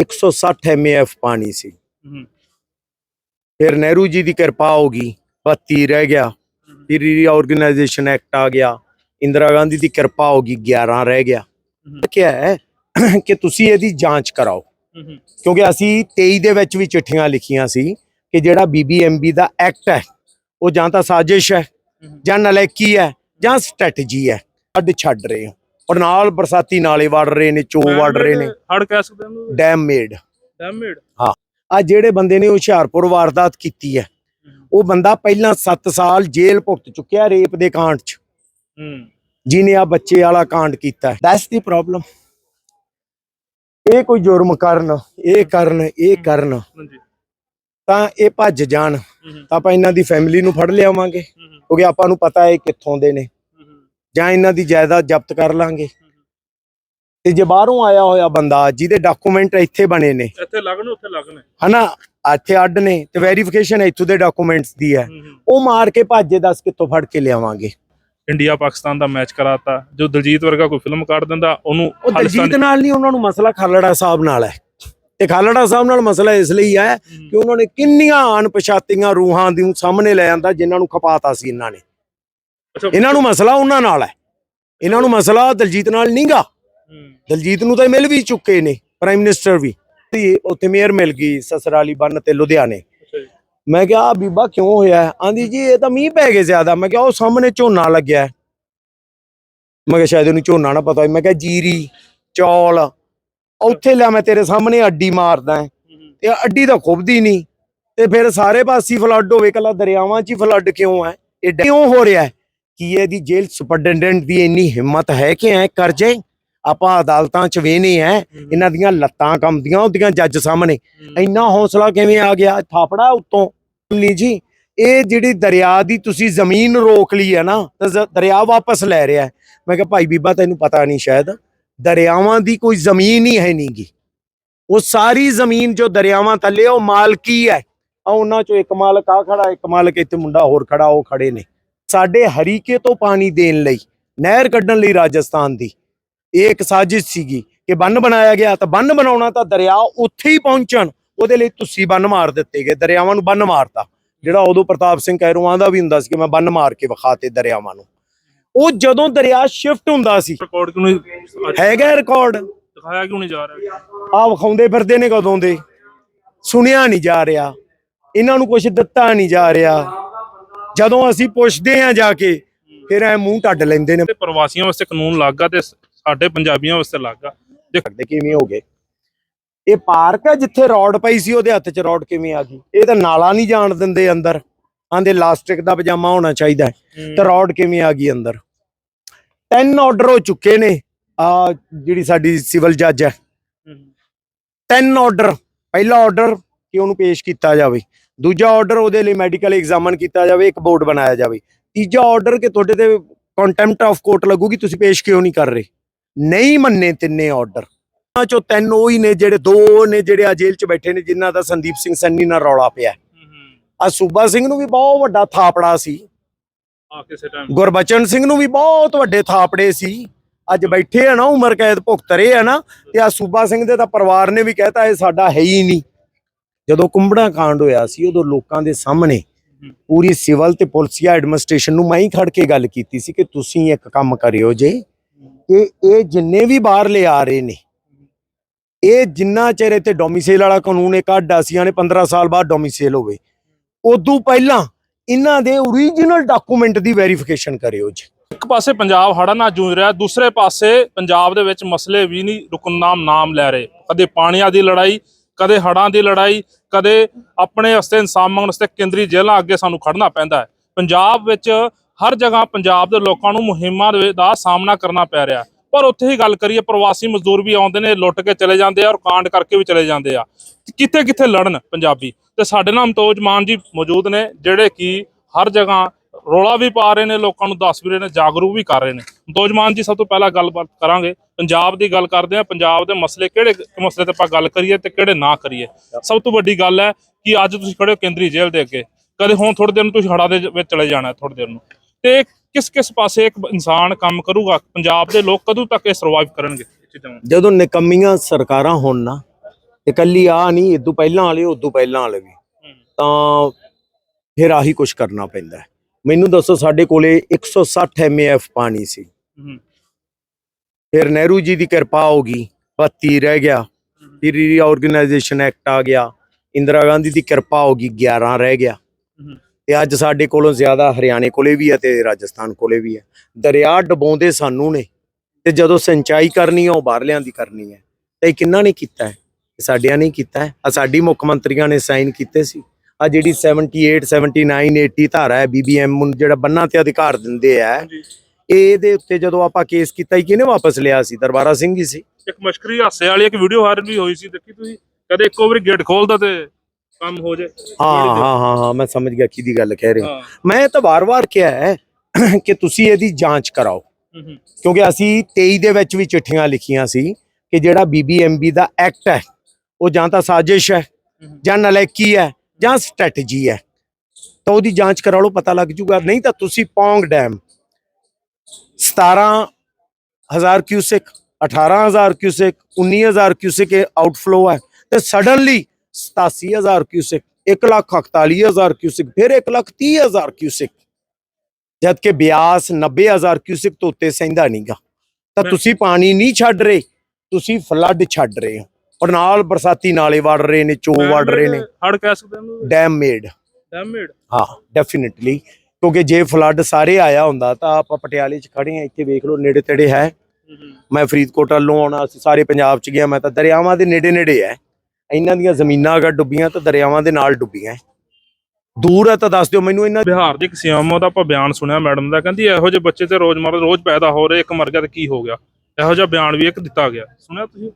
160 ਐਮਏਐਫ ਪਾਣੀ ਸੀ। ਫਿਰ ਨਹਿਰੂ ਜੀ ਦੀ ਕਿਰਪਾ ਹੋ ਗਈ 32 ਰਹਿ ਗਿਆ ਫਿਰ ਰੀਆਰਗੇਨਾਈਜੇਸ਼ਨ ਐਕਟ ਆ ਗਿਆ ਇੰਦਰਾ ਗਾਂਧੀ ਦੀ ਕਿਰਪਾ ਹੋ ਗਈ 11 ਰਹਿ ਗਿਆ। ਕਿਹਾ ਹੈ ਕਿ ਤੁਸੀਂ ਇਹਦੀ ਜਾਂਚ ਕਰਾਓ। ਕਿਉਂਕਿ ਅਸੀਂ 23 ਦੇ ਵਿੱਚ ਵੀ ਚਿੱਠੀਆਂ ਲਿਖੀਆਂ ਸੀ ਕਿ ਜਿਹੜਾ ਬੀਬੀਐਮਬੀ ਦਾ ਐਕਟ ਹੈ ਉਹ ਜਾਂ ਤਾਂ ਸਾਜ਼ਿਸ਼ ਹੈ। ਜਾਂ ਨਲਾਇਕੀ ਹੈ ਜਾਂ ਸਟ੍ਰੈਟਜੀ ਹੈ ਅੱਡ ਛੱਡ ਰਹੇ ਹੋ। ਔਰ ਨਾਲ ਬਰਸਾਤੀ ਨਾਲੇ ਵੜ ਰਹੇ ਨੇ ਚੋ ਵੜ ਰਹੇ ਨੇ। ਹੜ ਕਹਿ ਸਕਦੇ ਹਾਂ ਡੈਮ ਮੇਡ ਡੈਮੇਡ ਆ ਜਿਹੜੇ ਬੰਦੇ ਨੇ ਹੁਸ਼ਿਆਰਪੁਰ ਵਾਰਦਾਤ ਕੀਤੀ ਹੈ ਉਹ ਬੰਦਾ ਪਹਿਲਾਂ 7 ਸਾਲ ਜੇਲ੍ਹ ਭੁਗਤ ਚੁੱਕਿਆ ਰੇਪ ਦੇ ਕਾਂਡ 'ਚ। ਹੂੰ। ਜਿਹਨੇ ਆ ਬੱਚੇ ਵਾਲਾ ਕਾਂਡ ਕੀਤਾ ਦੈਟਸ ਦੀ ਪ੍ਰੋਬਲਮ ਇਹ ਕੋਈ ਜੁਰਮ ਕਰਨ ਇਹ ਕਰਨ ਇਹ ਕਰਨ। ਤਾਂ ਇਹ ਭੱਜ ਜਾਣ। ਹੂੰ। ਤਾਂ ਆਪਾਂ ਇਹਨਾਂ ਦੀ ਫੈਮਿਲੀ ਨੂੰ ਫੜ ਲਿਆਵਾਂਗੇ। ਹੂੰ। ਕਿਉਂਕਿ ਆਪਾਂ ਨੂੰ ਪਤਾ ਹੈ ਇਹ ਕਿੱਥੋਂ ਦੇ ਨੇ। ਜਾਂ ਇਹਨਾਂ ਦੀ ਜਾਇਦਾਦ ਜ਼ਬਤ ਕਰ ਲਾਂਗੇ। ਤੇ ਜੇ ਬਾਹਰੋਂ ਆਇਆ ਹੋਇਆ ਬੰਦਾ ਜਿਹਦੇ ਡਾਕੂਮੈਂਟ ਇੱਥੇ ਬਣੇ ਨੇ। ਇੱਥੇ ਲੱਗਣ ਉੱਥੇ ਲੱਗਣੇ। ਹਨਾ ਇੱਥੇ ਅੱਡ ਨੇ ਤੇ ਵੈਰੀਫਿਕੇਸ਼ਨ ਇੱਥੋਂ ਦੇ ਡਾਕੂਮੈਂਟਸ ਦੀ ਹੈ। ਉਹ ਮਾਰ ਕੇ ਭੱਜੇ ਦੱਸ ਕਿੱਥੋਂ ਫੜ ਕੇ ਲਿਆਵਾਂਗੇ। ਇੰਡੀਆ ਪਾਕਿਸਤਾਨ ਦਾ ਮੈਚ ਕਰਾਤਾ। ਜੋ ਦਲਜੀਤ ਵਰਗਾ ਕੋਈ ਫਿਲਮ ਕੱਢ ਦਿੰਦਾ ਉਹਨੂੰ ਉਹ ਦਲਜੀਤ ਨਾਲ ਨਹੀਂ ਉਹਨਾਂ ਨੂੰ ਮਸਲਾ ਖਾਲੜਾ ਸਾਹਿਬ ਨਾਲ ਹੈ। ਤੇ ਖਾਲੜਾ ਸਾਹਿਬ ਨਾਲ ਮਸਲਾ ਇਸ ਲਈ ਹੈ। ਕਿ ਉਹਨਾਂ ਨੇ ਕਿੰਨੀਆਂ ਅਣਪਛਾਤੀਆਂ ਰੂਹਾਂ ਦੀ ਸਾਹਮਣੇ ਲੈ ਆਂਦਾ ਜਿਨ੍ਹਾਂ ਨੂੰ ਖਪਾਤਾ ਸੀ ਇਹਨਾਂ ਨੇ। ਇਹਨਾਂ ਨੂੰ ਮਸਲਾ ਉਹਨਾਂ ਨਾਲ ਹੈ। ਇਹਨਾਂ ਨੂੰ ਮਸਲਾ ਦਲਜੀਤ ਨਾਲ ਨਹੀਂਗਾ ਦਲਜੀਤ ਨੂੰ ਤਾਂ ਮਿਲ ਵੀ ਚੁੱਕੇ ਨੇ ਪ੍ਰਾਈਮ ਮਿਨਿਸਟਰ ਵੀ। ਤੇ ਉੱਥੇ ਮੇਅਰ ਮਿਲ ਗਈ ਸਸਰਾਲੀ ਬੰਨ ਤੇ ਲੁਧਿਆਣੇ। ਮੈਂ ਕਿਹਾ ਆ ਬੀਬਾ ਕਿਉਂ ਹੋਇਆ? ਆਂਦੀ ਜੀ ਇਹ ਤਾਂ ਮੀਂਹ ਪੈ ਗਏ ਜ਼ਿਆਦਾ। ਮੈਂ ਕਿਹਾ ਉਹ ਸਾਹਮਣੇ ਝੋਨਾ ਲੱਗਿਆ। ਮੈਂ ਕਿਹਾ ਸ਼ਾਇਦ ਉਹਨੂੰ ਝੋਨਾ ਨਾ ਪਤਾ ਹੋਵੇ। ਮੈਂ ਕਿਹਾ ਜੀਰੀ ਚੌਲ ਉੱਥੇ ਲਿਆ ਮੈਂ ਤੇਰੇ ਸਾਹਮਣੇ ਅੱਡੀ ਮਾਰਦਾ ਤੇ ਅੱਡੀ ਤਾਂ ਖੁੱਬਦੀ ਨਹੀਂ। ਤੇ ਫਿਰ ਸਾਰੇ ਪਾਸੇ ਫਲੱਡ ਹੋਵੇ ਕੱਲਾ ਦਰਿਆਵਾਂ 'ਚ ਹੀ ਫਲੱਡ ਕਿਉਂ ਹੈ? ਇਹ ਕਿਉਂ ਹੋ ਰਿਹਾ ਹੈ? ਕੀ ਇਹਦੀ ਜੇਲ੍ਹ ਸੁਪਰਡੈਂਡੈਂਟ ਦੀ ਇੰਨੀ ਹਿੰਮਤ ਹੈ ਕਿ ਐ ਕਰ ਜੇ ਆਪਾਂ ਅਦਾਲਤਾਂ 'ਚ ਵੇਨੇ ਐ। ਹੂੰ, ਇਹਨਾਂ ਦੀਆਂ ਲੱਤਾਂ ਕੰਬਦੀਆਂ ਉਹਦੀਆਂ ਜੱਜ ਸਾਹਮਣੇ। ਇੰਨਾ ਹੌਸਲਾ ਕਿਵੇਂ ਆ ਗਿਆ? ਥਾਪੜਾ ਉੱਤੋਂ। ਨਹੀਂ ਜੀ ਇਹ ਜਿਹੜੀ ਦਰਿਆ ਦੀ ਤੁਸੀਂ ਜ਼ਮੀਨ ਰੋਕ ਲਈ ਹੈ ਨਾ ਦਰਿਆ ਵਾਪਸ ਲੈ ਰਿਹਾ। ਮੈਂ ਕਿਹਾ ਭਾਈ ਬੀਬਾ ਤੈਨੂੰ ਪਤਾ ਨਹੀਂ ਸ਼ਾਇਦ। ਦਰਿਆਵਾਂ ਦੀ ਕੋਈ ਜ਼ਮੀਨ ਹੀ ਹੈ ਨਹੀਂਗੀ ਉਹ ਸਾਰੀ ਜ਼ਮੀਨ ਜੋ ਦਰਿਆਵਾਂ ਥੱਲੇ ਉਹ ਮਾਲਕੀ ਹੈ। ਆ ਉਹਨਾਂ ਚੋਂ ਇੱਕ ਮਾਲਕ ਆ ਖੜਾ ਇੱਕ ਮਾਲਕ ਇੱਥੇ ਮੁੰਡਾ ਹੋਰ ਖੜਾ ਉਹ ਖੜੇ ਨੇ। ਸਾਡੇ ਹਰੀਕੇ ਤੋਂ ਪਾਣੀ ਦੇਣ ਲਈ ਨਹਿਰ ਕੱਢਣ ਲਈ ਰਾਜਸਥਾਨ ਦੀ। ਇਹ ਇੱਕ ਸਾਜ਼ਿਸ਼ ਸੀਗੀ ਕਿ ਬੰਨ ਬਣਾਇਆ ਗਿਆ ਤਾਂ ਬੰਨ ਬਣਾਉਣਾ ਤਾਂ ਦਰਿਆ ਉੱਥੇ ਹੀ ਪਹੁੰਚਣ ਉਹਦੇ ਲਈ ਤੁਸੀਂ ਬੰਨ ਮਾਰ ਦਿੱਤੇ ਗਏ ਦਰਿਆਵਾਂ ਨੂੰ ਬੰਨ ਮਾਰਤਾ। ਜਿਹੜਾ ਉਦੋਂ ਪ੍ਰਤਾਪ ਸਿੰਘ ਕੈਰੋਂ ਦਾ ਵੀ ਹੁੰਦਾ ਸੀ ਕਿ ਮੈਂ ਬੰਨ ਮਾਰ ਕੇ ਵਿਖਾਤੇ ਦਰਿਆਵਾਂ ਨੂੰ। ਉਹ ਜਦੋਂ ਦਰਿਆ ਸ਼ਿਫਟ ਹੁੰਦਾ ਸੀ ਰਿਕਾਰਡ ਕਿਉਂ ਨਹੀਂ ਹੈਗਾ ਰਿਕਾਰਡ ਦਿਖਾਇਆ ਕਿਉਂ ਨਹੀਂ ਜਾ ਰਿਹਾ? ਆ ਵਿਖਾਉਂਦੇ ਫਿਰਦੇ ਨੇ ਕਦੋਂ ਦੇ। ਸੁਣਿਆ ਨਹੀਂ ਜਾ ਰਿਹਾ। ਇਹਨਾਂ ਨੂੰ ਕੁਝ ਦਿੱਤਾ ਨਹੀਂ ਜਾ ਰਿਹਾ। ਜਦੋਂ ਅਸੀਂ ਪੁੱਛਦੇ ਆ ਜਾ ਕੇ ਫਿਰ ਐ ਮੂੰਹ ਟੱਡ ਲੈਂਦੇ ਨੇ। ਤੇ ਪ੍ਰਵਾਸੀਆਂ ਵਾਸਤੇ ਕਾਨੂੰਨ ਲੱਗਾ ਤੇ ਸਾਡੇ ਪੰਜਾਬੀਆਂ ਵਾਸਤੇ ਲੱਗਾ। ਸਕਦੇ ਕਿਵੇਂ ਹੋ ਗਏ? ਇਹ ਪਾਰਕ ਹੈ ਜਿੱਥੇ ਰੋਡ ਪਈ ਸੀ ਉਹਦੇ ਹੱਥ 'ਚ ਰੋਡ ਕਿਵੇਂ ਆ ਗਈ? ਇਹ ਤਾਂ ਨਾਲਾ ਨਹੀਂ ਜਾਣ ਦਿੰਦੇ ਅੰਦਰ। ਆਂਦੇ ਲਾਸਟਿਕ ਦਾ ਪਜਾਮਾ ਹੋਣਾ ਚਾਹੀਦਾ ਤੇ ਰੋਡ ਕਿਵੇਂ ਆ ਗਈ ਅੰਦਰ? ਤਿੰਨ ਆਰਡਰ ਹੋ ਚੁੱਕੇ ਨੇ ਆ ਜਿਹੜੀ ਸਾਡੀ ਸਿਵਲ ਜੱਜ ਹੈ। ਤਿੰਨ ਆਰਡਰ ਪਹਿਲਾ ਆਰਡਰ ਕਿ ਉਹਨੂੰ ਪੇਸ਼ ਕੀਤਾ ਜਾਵੇ। ਦੂਜਾ ਆਰਡਰ ਉਹਦੇ ਲਈ ਮੈਡੀਕਲ ਐਗਜ਼ਾਮਨ ਕੀਤਾ ਜਾਵੇ ਇੱਕ ਬੋਰਡ ਬਣਾਇਆ ਜਾਵੇ। ਤੀਜਾ ਆਰਡਰ ਕਿ ਤੁਹਾਡੇ ਤੇ ਕੰਟੈਂਪਟ ਆਫ ਕੋਰਟ ਲੱਗੂਗੀ ਤੁਸੀਂ ਪੇਸ਼ ਕਿਉਂ ਨਹੀਂ ਕਰ ਰਹੇ? ਨਹੀਂ ਮੰਨੇ ਤਿੰਨੇ ਆਰਡਰ ਉਹਨਾਂ ਚੋਂ ਤਿੰਨ ਉਹ ਹੀ ਨੇ ਜਿਹੜੇ ਦੋ ਨੇ ਜਿਹੜੇ ਆ ਜੇਲ੍ਹ 'ਚ ਬੈਠੇ ਨੇ ਜਿਨ੍ਹਾਂ ਦਾ ਸੰਦੀਪ ਸਿੰਘ ਸੰਨੀ ਨਾਲ ਰੌਲਾ ਪਿਆ। ਆ ਸੂਬਾ ਸਿੰਘ ਨੂੰ ਵੀ ਬਹੁਤ ਵੱਡਾ ਥਾਪੜਾ ਸੀ। ਆ ਕਿਸੇ ਟਾਈਮ ਗੁਰਬਚਨ ਸਿੰਘ ਨੂੰ ਵੀ ਬਹੁਤ ਵੱਡੇ ਥਾਪੜੇ ਸੀ। ਅੱਜ ਬੈਠੇ ਆ ਨਾ ਉਮਰ ਕੈਦ ਭੁਗਤ ਰਹੇ ਆ ਨਾ ਤੇ ਆ ਸੂਬਾ ਸਿੰਘ ਦੇ ਤਾਂ ਪਰਿਵਾਰ ਨੇ ਵੀ ਕਹਿਤਾ ਇਹ ਸਾਡਾ ਹੈ ਹੀ ਨਹੀਂ। ਜਦੋਂ ਕੁੰਬੜਾ ਕਾਂਡ ਹੋਇਆ ਸੀ ਉਦੋਂ ਲੋਕਾਂ ਦੇ ਸਾਹਮਣੇ ਪੂਰੀ ਸਿਵਲ ਤੇ ਪੁਲਿਸੀਆ ਐਡਮਿਨਿਸਟ੍ਰੇਸ਼ਨ ਨੂੰ ਮੈਂ ਹੀ ਖੜ ਕੇ ਗੱਲ ਕੀਤੀ ਸੀ ਕਿ ਤੁਸੀਂ ਇੱਕ ਕੰਮ ਕਰਿਓ ਜੇ। ਕਿ ਇਹ ਜਿੰਨੇ ਵੀ ਬਾਹਰ ਲੈ ਆ ਰਹੇ ਨੇ ਇਹ ਜਿੰਨਾ ਚਿਰ ਤੇ ਡੋਮਿਸਾਈਲ ਵਾਲਾ ਕਾਨੂੰਨ ਇੱਕ ਆਡਾ ਸੀ ਨੇ 15 ਸਾਲ ਬਾਅਦ ਡੋਮਿਸਾਈਲ ਹੋਵੇ ਉਦੋਂ ਪਹਿਲਾਂ ਇਹਨਾਂ ਦੇ ਓਰੀਜਨਲ ਡਾਕੂਮੈਂਟ ਦੀ ਵੈਰੀਫਿਕੇਸ਼ਨ ਕਰਿਓ ਜੀ। ਇੱਕ ਪਾਸੇ ਪੰਜਾਬ ਹੜ੍ਹਾਂ ਨਾਲ ਜੂਝ ਰਿਹਾ ਦੂਸਰੇ ਪਾਸੇ ਪੰਜਾਬ ਦੇ ਵਿੱਚ ਮਸਲੇ ਵੀ ਨਹੀਂ ਰੁਕਣ ਨਾਮ ਨਾਮ ਲੈ ਰਹੇ। ਕਦੇ ਪਾਣੀਆਂ ਦੀ ਲੜਾਈ ਕਦੇ ਹੜ੍ਹਾਂ ਦੀ ਲੜਾਈ, ਕਦੇ ਆਪਣੇ ਵਾਸਤੇ ਇਨਸਾਨ ਮੰਗਣ ਵਾਸਤੇ ਕੇਂਦਰੀ ਜੇਲ੍ਹਾਂ ਅੱਗੇ ਸਾਨੂੰ ਖੜਨਾ ਪੈਂਦਾ ਹੈ। ਪੰਜਾਬ ਵਿੱਚ ਹਰ ਜਗ੍ਹਾ ਪੰਜਾਬ ਦੇ ਲੋਕਾਂ ਨੂੰ ਮੁਹਿੰਮਾਂ ਦੇ ਦਾ ਸਾਹਮਣਾ ਕਰਨਾ ਪੈ ਰਿਹਾ ਪਰ ਉੱਥੇ ਹੀ ਗੱਲ ਕਰੀਏ, ਪ੍ਰਵਾਸੀ ਮਜ਼ਦੂਰ ਵੀ ਆਉਂਦੇ ਨੇ, ਲੁੱਟ ਕੇ ਚਲੇ ਜਾਂਦੇ ਆ ਔਰ ਕਾਂਡ ਕਰਕੇ ਵੀ ਚਲੇ ਜਾਂਦੇ ਆ। ਕਿੱਥੇ ਕਿੱਥੇ ਲੜਨ ਪੰਜਾਬੀ? ਤੇ ਸਾਡੇ ਨਾਲ ਮਤੋਜ ਮਾਨ ਜੀ ਮੌਜੂਦ ਨੇ, ਜਿਹੜੇ ਕਿ ਹਰ ਜਗ੍ਹਾ ਰੋਲਾ ਵੀ ਪਾ ਰਹੇ ਨੇ, ਲੋਕਾਂ ਨੂੰ ਦੱਸ ਵੀ ਰਹੇ ਨੇ, ਜਾਗਰੂਕ ਵੀ ਕਰ ਰਹੇ ਨੇ। ਮਤੋਜ ਮਾਨ ਜੀ, ਸਭ ਤੋਂ ਪਹਿਲਾਂ ਗੱਲਬਾਤ ਕਰਾਂਗੇ। ਪੰਜਾਬ ਦੀ ਗੱਲ ਕਰਦੇ ਆ ਪੰਜਾਬ ਦੇ ਮਸਲੇ ਕਿਹੜੇ ਮਸਲੇ ਤੇ ਆਪਾਂ ਗੱਲ ਕਰੀਏ ਤੇ ਕਿਹੜੇ ਨਾ ਕਰੀਏ। ਸਭ ਤੋਂ ਵੱਡੀ ਗੱਲ ਹੈ ਕਿ ਅੱਜ ਤੁਸੀਂ ਖੜੇ ਹੋ ਕੇਂਦਰੀ ਜੇਲ੍ਹ ਦੇ ਅੱਗੇ। ਕਦੇ ਹੁਣ ਥੋੜੇ ਦਿਨ ਤੁਸੀਂ ਹੜਾ ਦੇ ਵਿੱਚ ਚਲੇ ਜਾਣਾ ਥੋੜੇ ਦਿਨ ਨੂੰ। ਤੇ ਕਿਸ ਕਿਸ ਪਾਸੇ ਇੱਕ ਇਨਸਾਨ ਕੰਮ ਕਰੂਗਾ ਪੰਜਾਬ ਦੇ ਲੋਕ ਕਦੋਂ ਤੱਕ ਇਹ ਸਰਵਾਈਵ ਕਰਨਗੇ? ਜਦੋਂ ਨਿਕੰਮੀਆਂ ਸਰਕਾਰਾਂ ਹੋਣ ਨਾ ਤੇ ਕੱਲੀ ਆ ਨਹੀਂ ਇਦੋਂ ਪਹਿਲਾਂ ਵਾਲੇ ਉਦੋਂ ਪਹਿਲਾਂ ਵਾਲੇ ਵੀ ਤਾਂ ਫਿਰ ਆਹੀ ਕੁਝ ਕਰਨਾ ਪੈਂਦਾ। ਮੈਨੂੰ ਦੱਸੋ ਸਾਡੇ ਕੋਲੇ 160 ਐਮਏਐਫ ਪਾਣੀ ਸੀ। ਫਿਰ ਨਹਿਰੂ ਜੀ ਦੀ ਕਿਰਪਾ ਹੋ ਗਈ 32 ਰਹਿ ਗਿਆ। ਫਿਰ ਰੀਆਰਗੇਨਾਈਜੇਸ਼ਨ ਐਕਟ ਆ ਗਿਆ ਇੰਦਰਾ ਗਾਂਧੀ ਦੀ ਕਿਰਪਾ ਹੋ ਗਈ 11 ਰਹਿ ਗਿਆ। ਤੇ ਅੱਜ ਸਾਡੇ ਕੋਲੋਂ ਜ਼ਿਆਦਾ ਹਰਿਆਣੇ ਕੋਲੇ ਵੀ ਹੈ ਤੇ ਰਾਜਸਥਾਨ ਕੋਲੇ ਵੀ ਹੈ ਦਰਿਆ ਡਬੋਂਦੇ ਸਾਨੂੰ ਨੇ ਤੇ ਜਦੋਂ ਸਿੰਚਾਈ ਕਰਨੀ ਹੈ ਉਹ ਬਾਹਰਲਿਆਂ ਦੀ ਕਰਨੀ ਹੈ ਤੇ ਕਿੰਨਾ ਨੇ ਕੀਤਾ ਹੈ? ਸਾਡਿਆਂ ਨੇ ਕੀਤਾ ਹੈ। ਆ ਸਾਡੀ ਮੁੱਖ ਮੰਤਰੀਆਂ ਨੇ ਸਾਈਨ ਕੀਤੇ ਸੀ। ਆ ਜਿਹੜੀ 78 79 80 ਧਾਰਾ ਹੈ ਬੀਬੀਐਮ ਨੂੰ ਜਿਹੜਾ ਬੰਨਾਂ ਤੇ ਅਧਿਕਾਰ ਦਿੰਦੇ ਆ ਇਹਦੇ ਉੱਤੇ ਜਦੋਂ ਆਪਾਂ ਕੇਸ ਕੀਤਾ ਸੀ ਕਿਹਨੇ ਵਾਪਸ ਲਿਆ ਸੀ? ਦਰਬਾਰਾ ਸਿੰਘ ਹੀ ਸੀ। ਇੱਕ ਮਸ਼ਕਰੀ ਹਾਸੇ ਵਾਲੀ ਇੱਕ ਵੀਡੀਓ ਵਾਇਰਲ ਵੀ ਹੋਈ ਸੀ ਦੇਖੀ ਤੁਸੀਂ? ਕਦੇ ਇੱਕੋ ਵਾਰੀ ਗੇਟ ਖੋਲਦਾ ਤੇ ਕੰਮ ਹੋ ਜਾਏ ਹਾਂ ਹਾਂ ਹਾਂ ਹਾਂ ਮੈਂ ਸਮਝ ਗਿਆ ਕਿਹਦੀ ਗੱਲ ਕਹਿ ਰਹੇ ਹੋ। ਹਾਂ। ਮੈਂ ਤਾਂ ਵਾਰ-ਵਾਰ ਕਿਹਾ ਹੈ ਕਿ ਤੁਸੀਂ ਇਹਦੀ ਜਾਂਚ ਕਰਾਓ। ਹੂੰ ਹੂੰ। ਕਿਉਂਕਿ ਅਸੀਂ 23 ਦੇ ਵਿੱਚ ਵੀ ਚਿੱਠੀਆਂ ਲਿਖੀਆਂ ਸੀ ਕਿ ਜਿਹੜਾ ਬੀਬੀਐਮਬੀ ਦਾ ਐਕਟ ਹੈ ਉਹ ਜਾਂ ਤਾਂ ਸਾਜ਼ਿਸ਼ ਹੈ ਹੂੰ। ਜਾਂ ਜਾਂ ਨਲਾਇਕੀ ਹੈ ਜਾਂ ਸਟ੍ਰੈਟਜੀ ਹੈ। ਤਾਂ ਉਹਦੀ ਜਾਂਚ ਕਰਾ ਲਓ ਪਤਾ ਲੱਗ ਜੂਗਾ। ਨਹੀਂ ਤਾਂ ਤੁਸੀਂ Pong dam 17000 cusec 18000 cusec 19000 cusec outflow ਹੈ। ਤੇ ਸਡਨਲੀ 87000 ਕਿਊਸਿਕ 148000 ਕਿਊਸਿਕ ਫਿਰ 130000 ਕਿਊਸਿਕ ਜਦ ਕਿ ਬਿਆਸ 90000 ਕਿਊਸਿਕ ਤੋਂ ਉੱਤੇ ਸਹਿੰਦਾ ਨਹੀਂਗਾ। ਤਾਂ ਤੁਸੀਂ ਪਾਣੀ ਨਹੀਂ ਛੱਡ ਰਹੇ ਤੁਸੀਂ ਫਲੱਡ ਛੱਡ ਰਹੇ ਹੋ। ਔਰ ਨਾਲ ਬਰਸਾਤੀ ਨਾਲੇ ਵੜ ਰਹੇ ਨੇ ਚੋ ਵੜ ਰਹੇ ਨੇ। ਹੜ ਕਹਿ ਸਕਦੇ ਹਾਂ ਡੈਮ ਮੇਡ ਡੈਮੇਡ ਹਾਂ ਡੈਫੀਨਿਟਲੀ ਕਿਉਂਕਿ ਜੇ ਫਲੱਡ ਸਾਰੇ ਆਇਆ ਹੁੰਦਾ ਤਾਂ ਆਪਾਂ ਪਟਿਆਲੇ 'ਚ ਖੜੇ ਆ ਇੱਥੇ ਵੇਖ ਲਓ ਨੇੜੇ ਤੇੜੇ ਹੈ। ਮੈਂ ਫਰੀਦਕੋਟ ਵੱਲੋਂ ਆਉਣਾ ਸੀ ਸਾਰੇ ਪੰਜਾਬ 'ਚ ਗਿਆ ਮੈਂ ਤਾਂ ਦਰਿਆਵਾਂ ਦੇ ਨੇੜੇ ਨੇੜੇ ਹੈ। ਇਹਨਾਂ ਦੀਆਂ ਜ਼ਮੀਨਾਂ ਅਗਰ ਡੁੱਬੀਆਂ ਤਾਂ ਦਰਿਆਵਾਂ ਦੇ ਨਾਲ ਡੁੱਬੀਆਂ। ਦੂਰ ਹੈ ਤਾਂ ਦੱਸ ਦਿਓ ਮੈਨੂੰ ਇਹਨਾਂ ਬਿਹਾਰ ਦੀ ਇੱਕ ਸੀਐਮਓ ਦਾ ਆਪਾਂ ਬਿਆਨ ਸੁਣਿਆ ਮੈਡਮ ਦਾ ਕਹਿੰਦੀ ਇਹੋ ਜਿਹੇ ਬੱਚੇ ਤੇ ਰੋਜ਼ਮਰਰਾ ਰੋਜ਼ ਪੈਦਾ ਹੋ ਰਹੇ ਇੱਕ ਮਰ ਗਿਆ ਤੇ ਕੀ ਹੋ ਗਿਆ? ਇਹੋ ਜਿਹਾ ਬਿਆਨ ਵੀ ਇੱਕ ਦਿੱਤਾ ਗਿਆ। ਸੁਣਿਆ ਤੁਸੀਂ?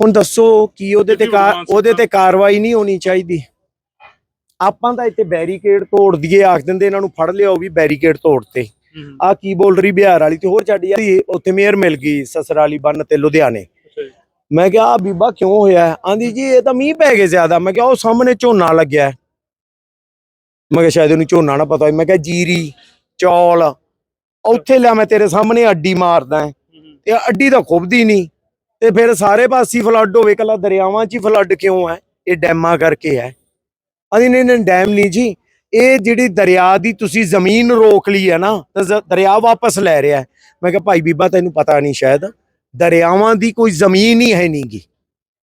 ਹੁਣ ਦੱਸੋ ਕੀ ਉਹਦੇ ਤੇ ਉਹਦੇ ਤੇ ਕਾਰਵਾਈ ਨਹੀਂ ਹੋਣੀ ਚਾਹੀਦੀ। ਆਪਾਂ ਤਾਂ ਇੱਥੇ ਬੈਰੀਕੇਡ ਤੋੜ ਦਈਏ ਆਖ ਦਿੰਦੇ ਇਹਨਾਂ ਨੂੰ ਫੜ ਲਿਆਓ ਵੀ ਬੈਰੀਕੇਡ ਤੋੜਤੇ ਆ ਕੀ ਬੋਲ ਰਹੀ ਬਿਹਾਰ ਵਾਲੀ ਤੇ ਹੋਰ ਛੱਡ ਜਾਂਦੀ ਉੱਥੇ ਮੇਅਰ ਮਿਲ ਗਈ ਸਸਰਾਲੀ ਬੰਨ ਤੇ ਲੁਧਿਆਣੇ। ਮੈਂ ਕਿਹਾ ਆ ਬੀਬਾ ਕਿਉਂ ਹੋਇਆ? ਆਂਦੀ ਜੀ ਇਹ ਤਾਂ ਮੀਂਹ ਪੈ ਗਏ ਜ਼ਿਆਦਾ। ਮੈਂ ਕਿਹਾ ਉਹ ਸਾਹਮਣੇ ਝੋਨਾ ਲੱਗਿਆ। ਮੈਂ ਕਿਹਾ ਸ਼ਾਇਦ ਉਹਨੂੰ ਝੋਨਾ ਨਾ ਪਤਾ ਹੋਵੇ ਮੈਂ ਕਿਹਾ ਜੀਰੀ ਚੌਲ ਉੱਥੇ ਲਿਆ ਮੈਂ ਤੇਰੇ ਸਾਹਮਣੇ ਅੱਡੀ ਮਾਰਦਾ। ਤੇ ਅੱਡੀ ਤਾਂ ਖੁੱਬਦੀ ਨਹੀਂ ਤੇ ਫਿਰ ਸਾਰੇ ਪਾਸੇ ਫਲੱਡ ਹੋਵੇ ਕੱਲਾ ਦਰਿਆਵਾਂ 'ਚ ਹੀ ਫਲੱਡ ਕਿਉਂ ਹੈ? ਇਹ ਡੈਮਾਂ ਕਰਕੇ ਹੈ। ਅਜੀ ਨਹੀਂ ਨਹੀਂ ਡੈਮ ਨਹੀਂ ਜੀ। ਇਹ ਜਿਹੜੀ ਦਰਿਆ ਦੀ ਤੁਸੀਂ ਜ਼ਮੀਨ ਰੋਕ ਲਈ ਹੈ ਨਾ, ਤਾਂ ਦਰਿਆ ਵਾਪਸ ਲੈ ਰਿਹਾ ਮੈਂ ਕਿਹਾ, ਭਾਈ ਬੀਬਾ, ਤੈਨੂੰ ਪਤਾ ਨਹੀਂ ਸ਼ਾਇਦ। ਦਰਿਆਵਾਂ ਦੀ ਕੋਈ ਜ਼ਮੀਨ ਹੀ ਹੈ ਨਹੀਂਗੀ